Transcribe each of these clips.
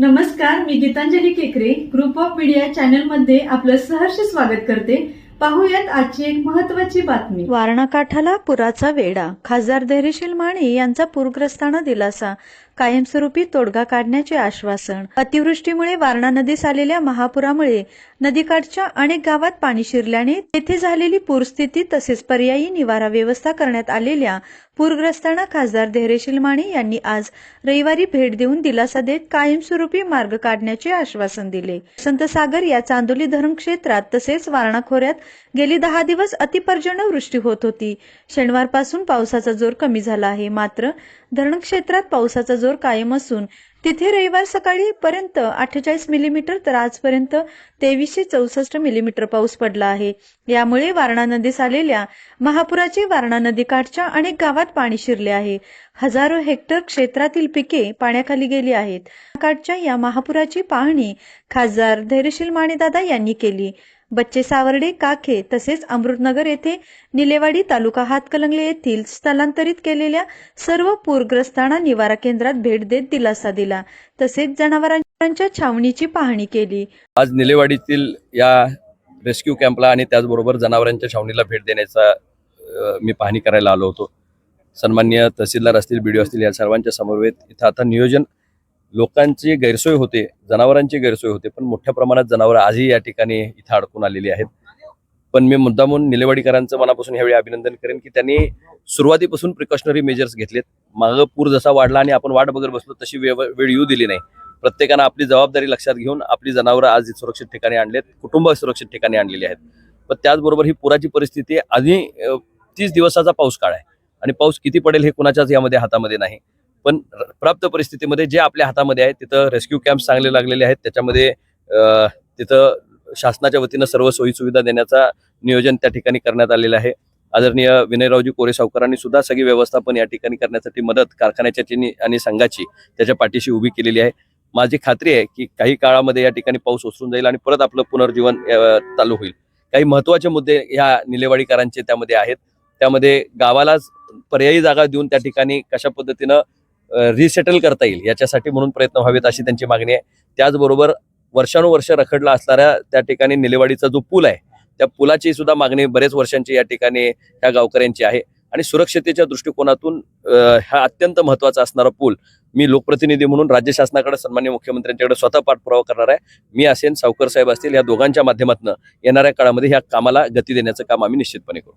नमस्कार मी गीतांजली केकरे. Group of media चॅनलमध्ये आपलं सहर्ष स्वागत करते. पाहूयात आजची एक महत्वाची बातमी. वारणा काठाला पुराचा वेडा खासदार धैर्यशील माने यांचा पूरग्रस्तांना दिलासा. कायमस्वरूपी तोडगा काढण्याचे आश्वासन. अतिवृष्टीमुळे वारणा नदीस आलेल्या महापुरामुळे नदीकाठच्या अनेक गावात पाणी शिरल्याने तेथे झालेली पूरस्थिती तसेच पर्यायी निवारा व्यवस्था करण्यात आलेल्या पूरग्रस्तांना खासदार धैर्यशील माने यांनी आज रविवारी भेट देऊन दिलासा देत कायमस्वरूपी मार्ग काढण्याचे आश्वासन दिले. संत सागर या चांदोली धरण क्षेत्रात तसेच वारणा खोऱ्यात गेली दहा दिवस अतिपर्जन्य वृष्टी होत होती. शनिवारपासून पावसाचा जोर कमी झाला आहे. मात्र धरण क्षेत्रात पावसाचा जोर कायम असून तिथे रविवार सकाळी पर्यंत अठ्ठेचाळीस मिलीमीटर तर आजपर्यंत तेवीसशे चौसष्ट मिलीमीटर पाऊस पडला आहे. यामुळे वारणा नदीस आलेल्या महापुराचे वारणा नदीकाठच्या अनेक गावात पाणी शिरले आहे. हजारो हेक्टर क्षेत्रातील पिके पाण्याखाली गेली आहेत. काठच्या या महापुराची पाहणी खासदार धैर्यशील माणेदादा यांनी केली. बच्चे सावर्डे काखे तसेच अमृतनगर येथे निलेवाडी तालुका हातकलंगले येथील स्थलांतरित केलेल्या सर्व पूरग्रस्तांना निवारा केंद्रात भेट देत दिलासा दिला. तसेच जनावरांच्या छावणीची पाहणी केली. आज निलेवाडीतील या रेस्क्यू कॅम्पला आणि त्याचबरोबर जनावरांच्या छावणीला भेट देण्याचा मी पाहणी करायला आलो होतो. सन्मान्य तहसीलदार असतील बी असतील या सर्वांच्या समवेत इथं आता नियोजन लोकांची गैरसोय होते जनावरांची गैरसोय होते पण मोठ्या प्रमाणात जनावरं आजही या ठिकाणी इथं अडकून आलेली आहेत. पण मी मुद्दामून निलेवाडीकरांचं मनापासून यावेळी अभिनंदन करेन की त्यांनी सुरुवातीपासून प्रिकॉशनरी मेजर्स घेतलेत. मागं पूर जसा वाढला आणि आपण वाट बघत बसलो तशी वेळ वेळ येऊ दिली नाही. प्रत्येकानं आपली जबाबदारी लक्षात घेऊन आपली जनावरं आज सुरक्षित ठिकाणी आणलेत कुटुंब सुरक्षित ठिकाणी आणलेली आहेत. पण त्याचबरोबर ही पुराची परिस्थिती आधी तीस दिवसाचा पाऊस काळ आहे. आणि पाऊस किती पडेल हे कुणाच्याच यामध्ये हातामध्ये नाही. पण प्राप्त परिस्थितीमध्ये जे आपल्या हातामध्ये आहे तिथं रेस्क्यू कॅम्प चांगले लागलेले आहेत. त्याच्यामध्ये तिथं शासनाच्या वतीनं सर्व सोयी सुविधा देण्याचा नियोजन त्या ठिकाणी करण्यात आलेलं आहे. आदरणीय विनयरावजी कोरे सावकारांनी सुद्धा सगळी व्यवस्थापन या ठिकाणी करण्यासाठी मदत कारखान्याच्या आणि संघाची त्याच्या पाठीशी उभी केलेली आहे. माझी खात्री आहे की काही काळामध्ये या ठिकाणी पाऊस ओसरून जाईल आणि परत आपलं पुनर्जीवन चालू होईल. काही महत्त्वाचे मुद्दे ह्या निलेवाडीकरांचे त्यामध्ये आहेत. त्यामध्ये गावालाच पर्यायी जागा देऊन त्या ठिकाणी कशा पद्धतीनं रिसेटल करता येईल. याच्यासाठी म्हणून प्रयत्न व्हावेत अशी त्यांची मागणी आहे. त्याचबरोबर वर्षानुवर्ष रखडला असणाऱ्या त्या ठिकाणी निलेवाडीचा जो पूल आहे त्या पुलाची सुद्धा मागणी बरेच वर्षांची या ठिकाणी ह्या गावकऱ्यांची आहे. आणि सुरक्षतेच्या दृष्टिकोनातून हा अत्यंत महत्त्वाचा असणारा पूल मी लोकप्रतिनिधी म्हणून राज्य शासनाकडे सन्मान्य मुख्यमंत्र्यांच्याकडे स्वतः पाठपुरावा करणार आहे. मी असेन सावकर साहेब असतील या दोघांच्या माध्यमातून येणाऱ्या काळामध्ये ह्या कामाला गती देण्याचं काम आम्ही निश्चितपणे करू.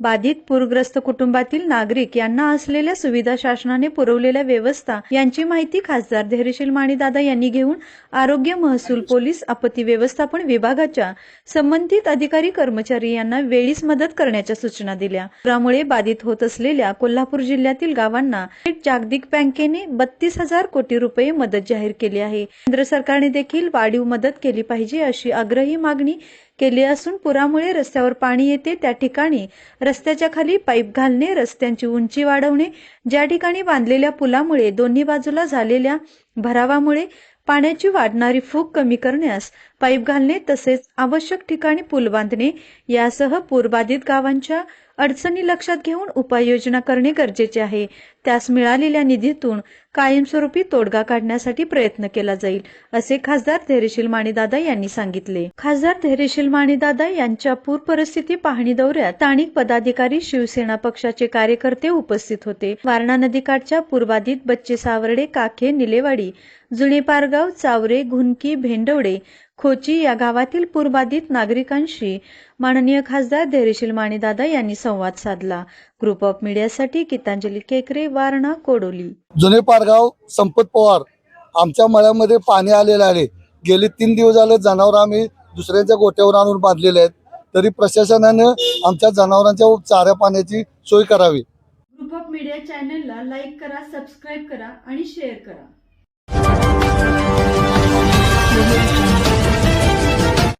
बाधित पूरग्रस्त कुटुंबातील नागरिक यांना असलेल्या सुविधा शासनाने पुरवलेल्या व्यवस्था यांची माहिती खासदार धैर्यशील माणीदादा यांनी घेऊन आरोग्य महसूल पोलीस आपत्ती व्यवस्थापन विभागाच्या संबंधित अधिकारी कर्मचारी यांना वेळीच मदत करण्याच्या सूचना दिल्या. पुरामुळे बाधित होत असलेल्या कोल्हापूर जिल्ह्यातील गावांना जागतिक बँकेने बत्तीस हजार कोटी रुपये मदत जाहीर केली आहे. केंद्र सरकारने देखील वाढीव मदत केली पाहिजे अशी आग्रही मागणी केली असून पुरामुळे रस्त्यावर पाणी येते त्या ठिकाणी रस्त्याच्या खाली पाईप घालणे रस्त्यांची उंची वाढवणे ज्या ठिकाणी बांधलेल्या पुलामुळे दोन्ही बाजूला झालेल्या भरावामुळे पाण्याची वाढणारी फूक कमी करण्यास पाईप घालणे तसेच आवश्यक ठिकाणी पूल बांधणे यासह पूरबाधित गावांच्या अडचणी लक्षात घेऊन उपाययोजना करणे गरजेचे आहे. त्यास मिळालेल्या निधीतून कायमस्वरूपी तोडगा काढण्यासाठी प्रयत्न केला जाईल असे खासदार धैर्यशील माणीदादा यांनी सांगितले. खासदार धैर्यशील माणीदादा यांच्या पूर परिस्थिती पाहणी दौऱ्यात स्थानिक पदाधिकारी शिवसेना पक्षाचे कार्यकर्ते उपस्थित होते. वारणा नदीकाठच्या पूरबाधित बच्चे सावर्डे काखे निलेवाडी जुने पारगाव चावरे घुनकी भेंडवडे खोची या गावातील पूरबाधित नागरिकांशी माननीय खासदार धैर्यशील माणीदादा यांनी संवाद साधला. ग्रुप ऑफ मीडियासाठी गीतांजली केकरे वारणा कोडोली. जुने पारगाव संपत पवार आमच्या मळ्यामध्ये पाणी आलेलं आहे. गेले तीन दिवस झाले जनावर आम्ही दुसऱ्यांच्या गोट्यावर आणून बांधलेले आहेत. तरी प्रशासनानं आमच्या जनावरांच्या चाऱ्या पाण्याची सोय करावी. ग्रुप ऑफ मीडिया चॅनलला लाईक करा सबस्क्राईब करा आणि शेअर करा.